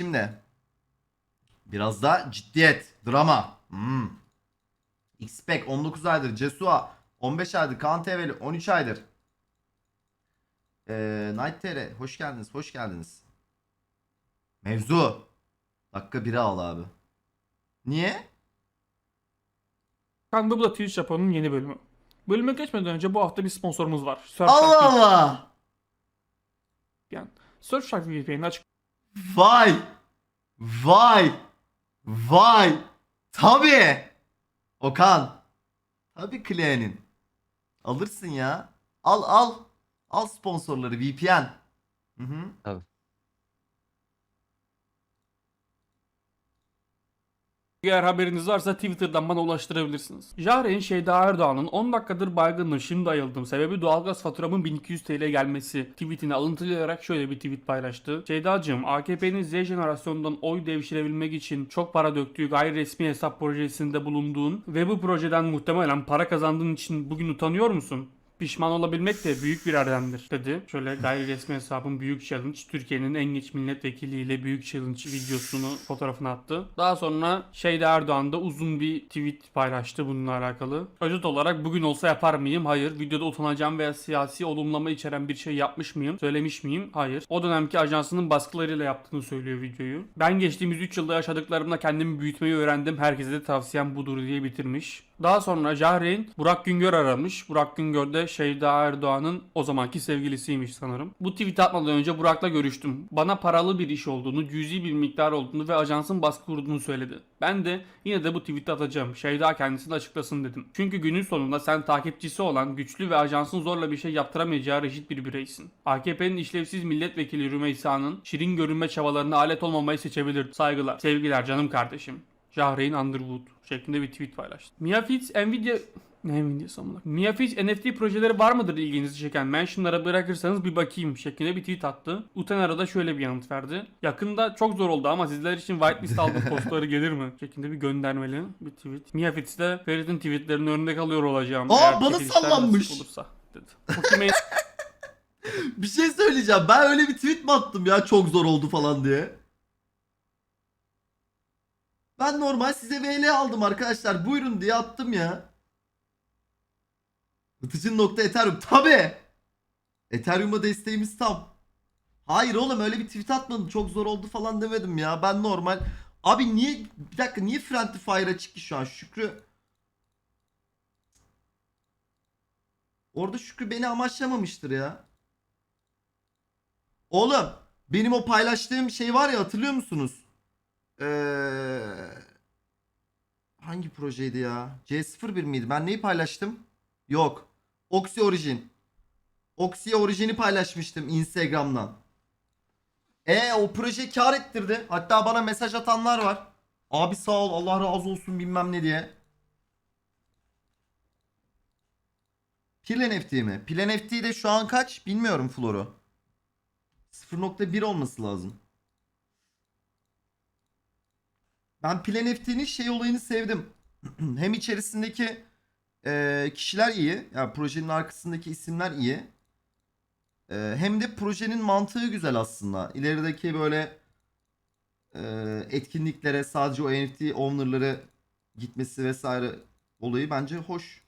şimdi. Biraz da ciddiyet, drama. Hmm. Xpek 19 aydır, Cesua 15 aydır, Kaan TV'li 13 aydır. Ee, Night TR hoş geldiniz, hoş geldiniz. Mevzu. Dakika 1'e al abi. Niye? Da Twitch Japon'un yeni bölümü. Bölüme geçmeden önce bu hafta bir sponsorumuz var. Allah Surfshark Allah. VPN. Surfshark VPN'in açık Vay. Vay. Vay. Tabii. Okan. Tabii Klea'nın. Alırsın ya. Al al. Al sponsorları VPN. Hı hı. Eğer haberiniz varsa Twitter'dan bana ulaştırabilirsiniz. Jahre'in Şeyda Erdoğan'ın 10 dakikadır baygınım şimdi ayıldım. Sebebi doğalgaz faturamın 1200 TL gelmesi tweetini alıntılayarak şöyle bir tweet paylaştı. Şeydacığım AKP'nin Z jenerasyonundan oy devşirebilmek için çok para döktüğü gayri resmi hesap projesinde bulunduğun ve bu projeden muhtemelen para kazandığın için bugün utanıyor musun? Pişman olabilmek de büyük bir erdemdir dedi. Şöyle gayri resmi hesabın büyük challenge Türkiye'nin en geç milletvekiliyle büyük challenge videosunu fotoğrafını attı. Daha sonra Şeyda Erdoğan da uzun bir tweet paylaştı bununla alakalı. Özet olarak bugün olsa yapar mıyım? Hayır. Videoda utanacağım veya siyasi olumlama içeren bir şey yapmış mıyım? Söylemiş miyim? Hayır. O dönemki ajansının baskılarıyla yaptığını söylüyor videoyu. Ben geçtiğimiz 3 yılda yaşadıklarımla kendimi büyütmeyi öğrendim. Herkese de tavsiyem budur diye bitirmiş. Daha sonra Jahreyn Burak Güngör aramış. Burak Güngör de Şeyda Erdoğan'ın o zamanki sevgilisiymiş sanırım. Bu tweet atmadan önce Burak'la görüştüm. Bana paralı bir iş olduğunu, cüzi bir miktar olduğunu ve ajansın baskı kurduğunu söyledi. Ben de yine de bu tweet'i atacağım. Şeyda kendisini açıklasın dedim. Çünkü günün sonunda sen takipçisi olan, güçlü ve ajansın zorla bir şey yaptıramayacağı reşit bir bireysin. AKP'nin işlevsiz milletvekili Rümeysa'nın şirin görünme çabalarına alet olmamayı seçebilir. Saygılar, sevgiler canım kardeşim. Jahreyn Underwood şeklinde bir tweet paylaştı. Mia Fitz Nvidia ne Nvidia'sı amına? Mia Fitz NFT projeleri var mıdır ilginizi çeken? Mentionlara bırakırsanız bir bakayım şeklinde bir tweet attı. Utenara da şöyle bir yanıt verdi. Yakında çok zor oldu ama sizler için whitelist aldım postları gelir mi? Şeklinde bir göndermeli bir tweet. Mia Fitz de Ferit'in tweetlerinin örnek alıyor olacağım. Aa, eğer bana çekilişler sallanmış. nasip Olursa dedi. Bir şey söyleyeceğim. Ben öyle bir tweet mi attım ya çok zor oldu falan diye. Ben normal size VL aldım arkadaşlar. Buyurun diye attım ya. Itıcın nokta Ethereum. Tabi. Ethereum'a desteğimiz tam. Hayır oğlum öyle bir tweet atmadım. Çok zor oldu falan demedim ya. Ben normal. Abi niye bir dakika niye Friendly Fire açık ki şu an? Şükrü Orada Şükrü beni amaçlamamıştır ya. Oğlum benim o paylaştığım şey var ya hatırlıyor musunuz? Ee, hangi projeydi ya? C01 miydi? Ben neyi paylaştım? Yok. Oxy Origin. Oxy Origin'i paylaşmıştım Instagram'dan. E o proje kar ettirdi. Hatta bana mesaj atanlar var. Abi sağ ol Allah razı olsun bilmem ne diye. Pil NFT mi? Pil NFT de şu an kaç? Bilmiyorum Flor'u. 0.1 olması lazım. Ben Pil NFT'nin şey olayını sevdim. Hem içerisindeki e, kişiler iyi. Yani projenin arkasındaki isimler iyi. E, hem de projenin mantığı güzel aslında. İlerideki böyle e, etkinliklere sadece o NFT owner'ları gitmesi vesaire olayı bence hoş.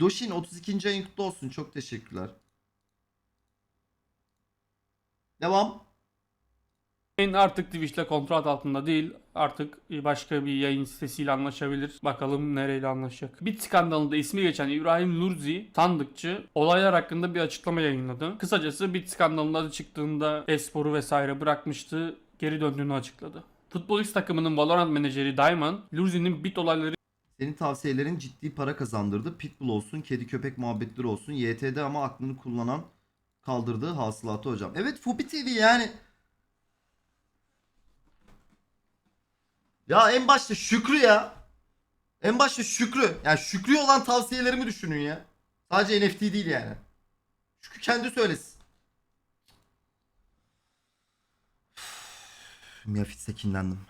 Doshin 32. ayın kutlu olsun. Çok teşekkürler. Devam. Artık Twitch'le kontrat altında değil. Artık başka bir yayın sitesiyle anlaşabilir. Bakalım nereyle anlaşacak. Bit skandalında ismi geçen İbrahim Lurzi sandıkçı olaylar hakkında bir açıklama yayınladı. Kısacası Bit skandalında çıktığında esporu vesaire bırakmıştı. Geri döndüğünü açıkladı. Futbolist takımının Valorant menajeri Diamond, Lurzi'nin bit olayları Senin tavsiyelerin ciddi para kazandırdı. Pitbull olsun, kedi köpek muhabbetleri olsun. YT'de ama aklını kullanan kaldırdığı hasılatı hocam. Evet Fubi TV yani. Ya en başta Şükrü ya. En başta Şükrü. Yani Şükrü olan tavsiyelerimi düşünün ya. Sadece NFT değil yani. Şükrü kendi söylesin. Miyafit'se kinlendim.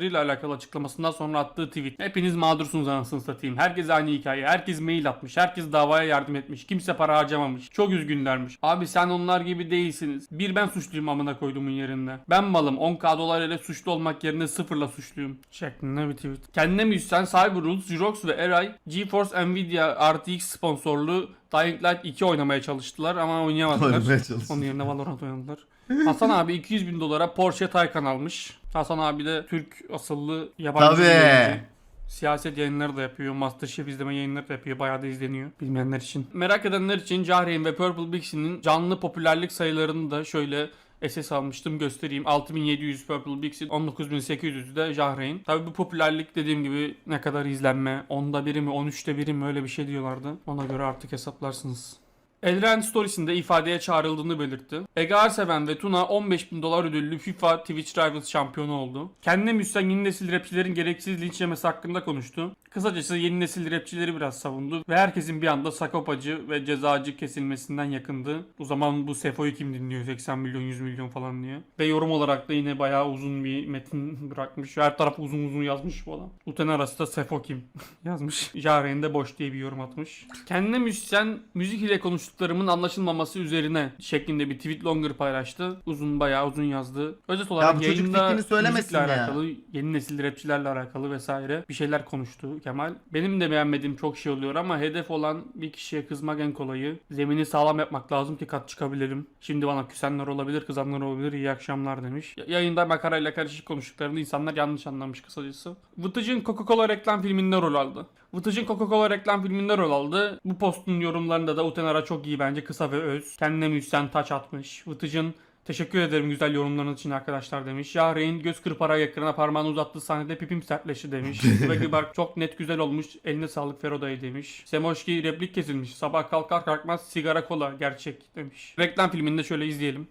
İle alakalı açıklamasından sonra attığı tweet. Hepiniz mağdursunuz anasını satayım. Herkes aynı hikaye. Herkes mail atmış. Herkes davaya yardım etmiş. Kimse para harcamamış. Çok üzgünlermiş. Abi sen onlar gibi değilsiniz. Bir ben suçluyum amına koyduğumun yerinde. Ben malım 10k dolar ile suçlu olmak yerine sıfırla suçluyum. Şeklinde bir tweet. Kendine müzisyen Cyberrules, Jirox ve Eray GeForce Nvidia RTX sponsorlu Dying Light 2 oynamaya çalıştılar ama oynayamadılar. Oynamaya çalıştılar. Onun yerine Valorant oynadılar. Hasan abi 200 bin dolara Porsche Taycan almış. Hasan abi de Türk asıllı yabancı Tabii. yayıncı. Siyaset yayınları da yapıyor. Masterchef izleme yayınları da yapıyor. Bayağı da izleniyor. Bilmeyenler için. Merak edenler için Cahreyn ve Purple Bixi'nin canlı popülerlik sayılarını da şöyle SS almıştım göstereyim. 6700 Purple Bixi, 19800 de Jahreyn. Tabi bu popülerlik dediğim gibi ne kadar izlenme, onda biri mi, 13'te biri mi öyle bir şey diyorlardı. Ona göre artık hesaplarsınız. Elren Stories'inde ifadeye çağrıldığını belirtti. Ege Arseven ve Tuna 15 bin dolar ödüllü FIFA Twitch Rivals şampiyonu oldu. Kendine müsten yeni nesil rapçilerin gereksiz linç yemesi hakkında konuştu. Kısacası yeni nesil rapçileri biraz savundu ve herkesin bir anda sakopacı ve cezacı kesilmesinden yakındı. O zaman bu Sefo'yu kim dinliyor 80 milyon 100 milyon falan diye. Ve yorum olarak da yine bayağı uzun bir metin bırakmış. Her taraf uzun uzun yazmış bu adam. Uten arası da Sefo kim yazmış. Jaren de boş diye bir yorum atmış. Kendine müzisyen müzik ile konuştuklarımın anlaşılmaması üzerine şeklinde bir tweet longer paylaştı. Uzun bayağı uzun yazdı. Özet olarak bu çocuk yayında müzikle ya. alakalı, yeni nesil rapçilerle alakalı vesaire bir şeyler konuştu Kemal. Benim de beğenmediğim çok şey oluyor ama hedef olan bir kişiye kızmak en kolayı. Zemini sağlam yapmak lazım ki kat çıkabilelim. Şimdi bana küsenler olabilir, kızanlar olabilir. İyi akşamlar demiş. Ya- Yayında makarayla karışık konuştuklarını insanlar yanlış anlamış kısacası. Vıtıcın Coca-Cola reklam filminde rol aldı. Vıtıcın Coca-Cola reklam filminde rol aldı. Bu postun yorumlarında da Utenara çok iyi bence kısa ve öz. Kendine müzisyen taç atmış. Vıtıcın Teşekkür ederim güzel yorumlarınız için arkadaşlar demiş. Yahreyn göz kırpara ekrana parmağını uzattığı sahnede pipim sertleşti demiş. Swaggy Bark çok net güzel olmuş. Eline sağlık Fero dayı demiş. Semoşki replik kesilmiş. Sabah kalkar kalkmaz sigara kola gerçek demiş. Reklam filminde şöyle izleyelim.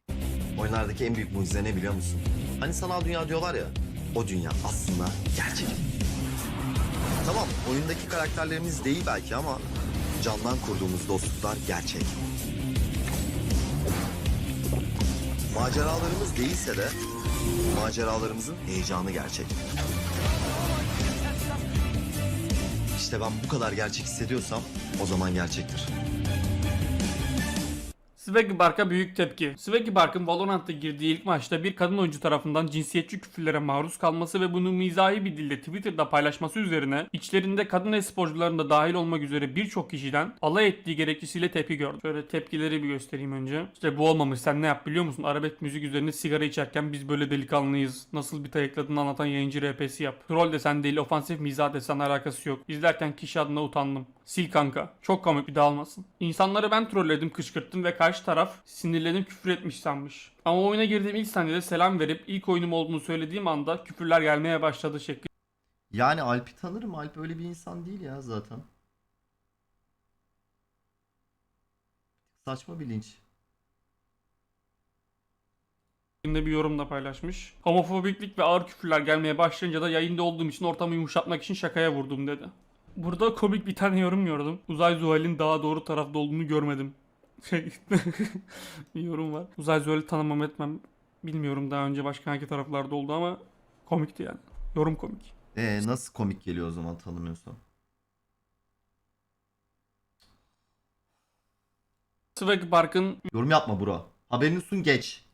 Oyunlardaki en büyük mucize ne biliyor musun? Hani sanal dünya diyorlar ya, o dünya aslında gerçek. Tamam, oyundaki karakterlerimiz değil belki ama candan kurduğumuz dostluklar gerçek. Maceralarımız değilse de maceralarımızın heyecanı gerçek. İşte ben bu kadar gerçek hissediyorsam o zaman gerçektir. Swaggy Bark'a büyük tepki. Swaggy Bark'ın Valorant'ta girdiği ilk maçta bir kadın oyuncu tarafından cinsiyetçi küfürlere maruz kalması ve bunu mizahi bir dille Twitter'da paylaşması üzerine içlerinde kadın e-sporcuların da dahil olmak üzere birçok kişiden alay ettiği gerekçesiyle tepki gördü. Şöyle tepkileri bir göstereyim önce. İşte bu olmamış sen ne yap biliyor musun? Arabet müzik üzerine sigara içerken biz böyle delikanlıyız. Nasıl bir tayıkladığını anlatan yayıncı RP'si yap. Troll desen değil ofansif mizah desen alakası yok. İzlerken kişi adına utandım. Sil kanka. Çok komik bir dağılmasın. İnsanları ben trolledim, kışkırttım ve karşı taraf sinirlenip küfür etmiş sanmış. Ama oyuna girdiğim ilk saniyede selam verip ilk oyunum olduğunu söylediğim anda küfürler gelmeye başladı şekli. Yani Alp'i tanırım. Alp öyle bir insan değil ya zaten. Saçma bir linç. şeklinde bir yorumla paylaşmış. Homofobiklik ve ağır küfürler gelmeye başlayınca da yayında olduğum için ortamı yumuşatmak için şakaya vurdum dedi. Burada komik bir tane yorum gördüm. Uzay Zuhal'in daha doğru tarafta olduğunu görmedim. Şey, bir yorum var. Uzay Zuhal'i tanımam etmem. Bilmiyorum daha önce başka hangi taraflarda oldu ama komikti yani. Yorum komik. Ee, nasıl komik geliyor o zaman tanımıyorsam? Swag Park'ın Yorum yapma bro. Haberini sun geç.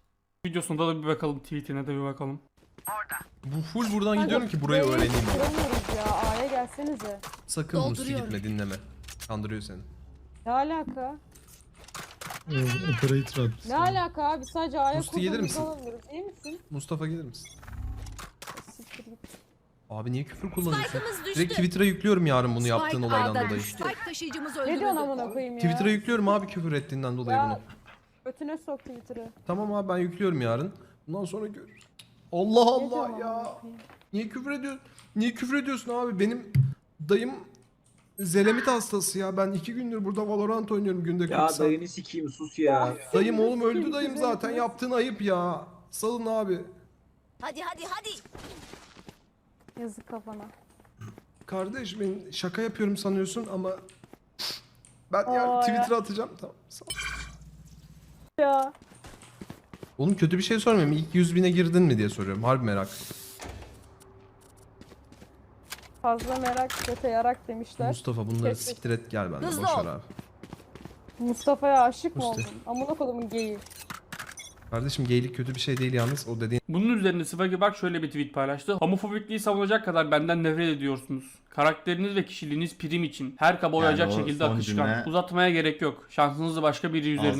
videosunda da bir bakalım. Tweetine de bir bakalım. Bu full buradan gidiyorum ki burayı öğreneyim. diye. Kuramıyoruz ya. A'ya gelsenize. Sakın Musti gitme dinleme. Kandırıyor seni. Ne alaka? Operator at. Ne alaka abi? Sadece A'ya Musti gelir misin? alamıyoruz. İyi misin? Mustafa gelir misin? Siktir git. Abi niye küfür kullanıyorsun? Spike'ımız düştü. Direkt Twitter'a yüklüyorum yarın bunu yaptığın Spike olaydan A'da dolayı. düştü. Spike taşıyıcımız Ne öldürüldü. diyorsun amına koyayım ya? Twitter'a yüklüyorum abi küfür ettiğinden dolayı bunu. Ya götüne sok Twitter'ı. Tamam abi ben yüklüyorum yarın. Bundan sonra gör. Allah Allah ya. Niye küfür ediyorsun? Niye küfür ediyorsun abi? Benim dayım Zelemit hastası ya. Ben iki gündür burada Valorant oynuyorum günde 40 Ya saat. dayını sikeyim sus ya. Dayım oğlum öldü dayım zaten. Yaptığın ayıp ya. Salın abi. Hadi hadi hadi. Yazık kafana. Kardeş ben şaka yapıyorum sanıyorsun ama ben yarın Aa, ya. Twitter'a atacağım. Tamam. sağ ol. Ya. Oğlum kötü bir şey sormuyorum. İlk 100 bine girdin mi diye soruyorum. Harbi merak. Fazla merak, kötü yarak demişler. Mustafa bunları Keşke. siktir et gel benden. Hızlı Boşver abi. Mustafa'ya aşık mı oldun? Amına kodumun geyiği. Kardeşim geylik kötü bir şey değil yalnız o dediğin Bunun üzerine Sıfagi Bak şöyle bir tweet paylaştı. Homofobikliği savunacak kadar benden nefret ediyorsunuz. Karakteriniz ve kişiliğiniz prim için. Her kaba oyacak o şekilde akışkan. cümle- Uzatmaya gerek yok. Şansınızı başka biri üzerine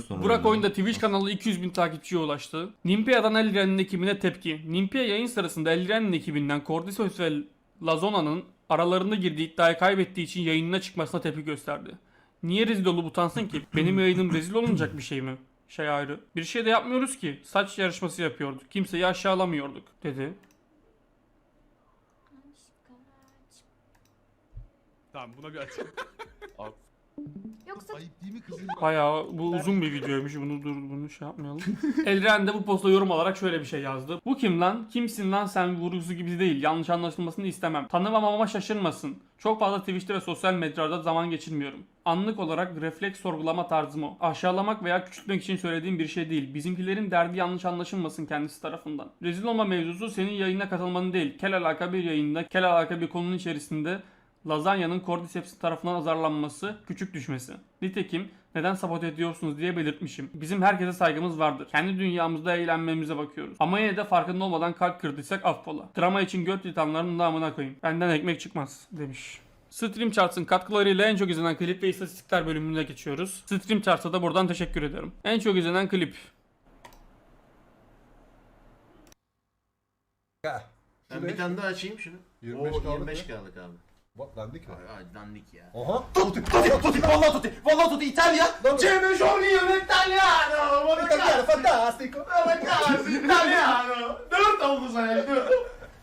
sonra Burak oyunda Twitch kanalı 200 bin takipçiye ulaştı. Nimpia'dan Elren'in ekibine tepki. Nimpia yayın sırasında Elren'in ekibinden Cordyceps ve Lazona'nın aralarında girdiği iddiayı kaybettiği için yayınına çıkmasına tepki gösterdi. Niye rezil olup utansın ki? Benim yayınım rezil olunacak bir şey mi? Şey ayrı. Bir şey de yapmıyoruz ki. Saç yarışması yapıyorduk. Kimseyi aşağılamıyorduk dedi. Tamam buna bir açayım. Yoksa Bayağı bu uzun bir videoymuş. Bunu dur bunu şey yapmayalım. Elren de bu posta yorum olarak şöyle bir şey yazdı. Bu kim lan? Kimsin lan sen vurgusu gibi değil. Yanlış anlaşılmasını istemem. Tanımamama şaşırmasın. Çok fazla Twitch'te ve sosyal medyada zaman geçirmiyorum. Anlık olarak refleks sorgulama tarzım o. Aşağılamak veya küçültmek için söylediğim bir şey değil. Bizimkilerin derdi yanlış anlaşılmasın kendisi tarafından. Rezil olma mevzusu senin yayına katılmanın değil. Kel alaka bir yayında, kel alaka bir konunun içerisinde lazanyanın Cordyceps'in tarafından azarlanması, küçük düşmesi. Nitekim neden sabote ediyorsunuz diye belirtmişim. Bizim herkese saygımız vardır. Kendi dünyamızda eğlenmemize bakıyoruz. Ama yine de farkında olmadan kalp kırdıysak affola. Drama için göt yitanların namına koyayım. Benden ekmek çıkmaz demiş. Stream Charts'ın katkılarıyla en çok izlenen klip ve istatistikler bölümüne geçiyoruz. Stream Charts'a da buradan teşekkür ederim. En çok izlenen klip. Ben bir tane daha açayım şunu. 25 Oo, kaldı 25 mı? kaldık abi. Bak dandik mi? Ay dandik ya. Aha. Tutti, tutti, tutti, vallahi tutti, vallahi tutti, İtalya. Cemre Giorgio Italiano. Italiano, fantastico. Ragazzi, Italiano. Dört oldu sayı, dört.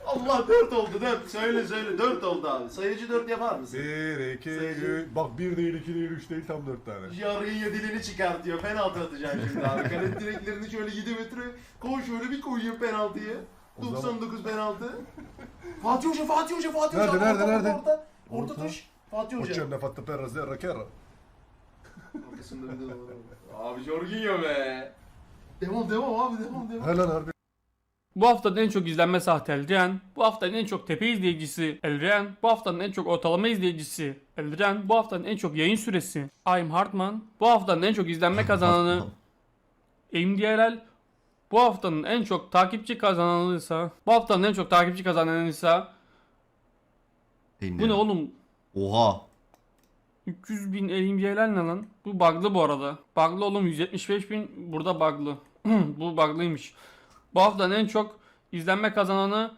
Allah dört oldu, dört. Söyle söyle, dört oldu abi. Sayıcı dört yapar mısın? 1, 2, Sayıcı. 3. Bak 1 değil, 2 değil, 3 değil tam 4 tane. Yarıyı dilini çıkartıyor. Penaltı atacak şimdi abi. Kale direklerini şöyle 7 metre koy şöyle bir koyuyor penaltıyı. O zaman- 99 penaltı. Fatih Hoca, Fatih Hoca, Fatih Nerede, Hoca. nerede, Orta, nerede? Orta, orta, Orta. tuş. Fatih Hoca. Uçan ne fatta per zerra kerra. Arkasında bir de var. Abi Jorginho be. Devam devam abi devam devam. He lan harbi. Bu haftanın en çok izlenme saati Eldiren. Bu haftanın en çok tepe izleyicisi Eldiren. Bu haftanın en çok ortalama izleyicisi Eldiren. Bu haftanın en çok yayın süresi I'm Hartman. Bu haftanın en çok izlenme kazananı MDLL. Bu haftanın en çok takipçi kazananı ise bu haftanın en çok takipçi kazananı ise bu ne oğlum? Oha. 300 bin MDLL ne lan? Bu bug'lı bu arada. Bug'lı oğlum 175 bin burada bug'lı. bu bug'lıymış. Bu haftanın en çok izlenme kazananı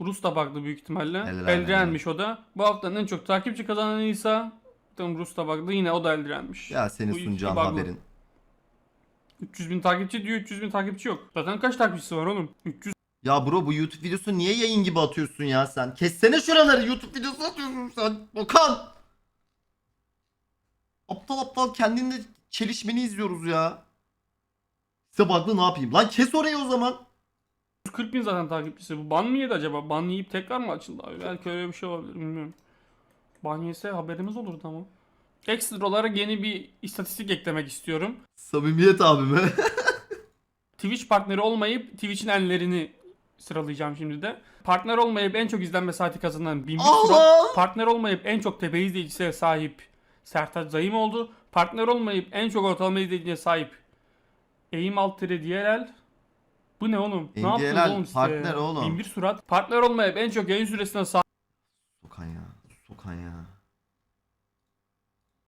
Rus da bug'lı büyük ihtimalle. Eldiren. Eldiren'miş o da. Bu haftanın en çok takipçi kazananı ise tam Rus da bug'lı yine o da Eldiren'miş. Ya sunacağın bug'lı. haberin. 300 bin takipçi diyor 300 bin takipçi yok. Zaten kaç takipçisi var oğlum? 300 Ya bro bu YouTube videosu niye yayın gibi atıyorsun ya sen? Kessene şuraları YouTube videosu atıyorsun sen. Okan. Aptal aptal kendinle çelişmeni izliyoruz ya. Size baklı ne yapayım? Lan kes orayı o zaman. 140 bin zaten takipçisi. Bu ban mı yedi acaba? Ban yiyip tekrar mı açıldı abi? Belki öyle bir şey olabilir bilmiyorum. Ban yese haberimiz olurdu ama. Ekstra olarak yeni bir istatistik eklemek istiyorum. Samimiyet abime. Twitch partneri olmayıp Twitch'in enlerini sıralayacağım şimdi de. Partner olmayıp en çok izlenme saati kazanan Allah! Surat. Partner olmayıp en çok tepe izleyicisine sahip Sertaç Zayım oldu. Partner olmayıp en çok ortalama izleyiciye sahip Eğim Altire DLL. Bu ne oğlum? ne yaptınız DLL oğlum size? partner oğlum. Binbir Surat. Partner olmayıp en çok yayın süresine sahip Sokan ya. Sokan ya.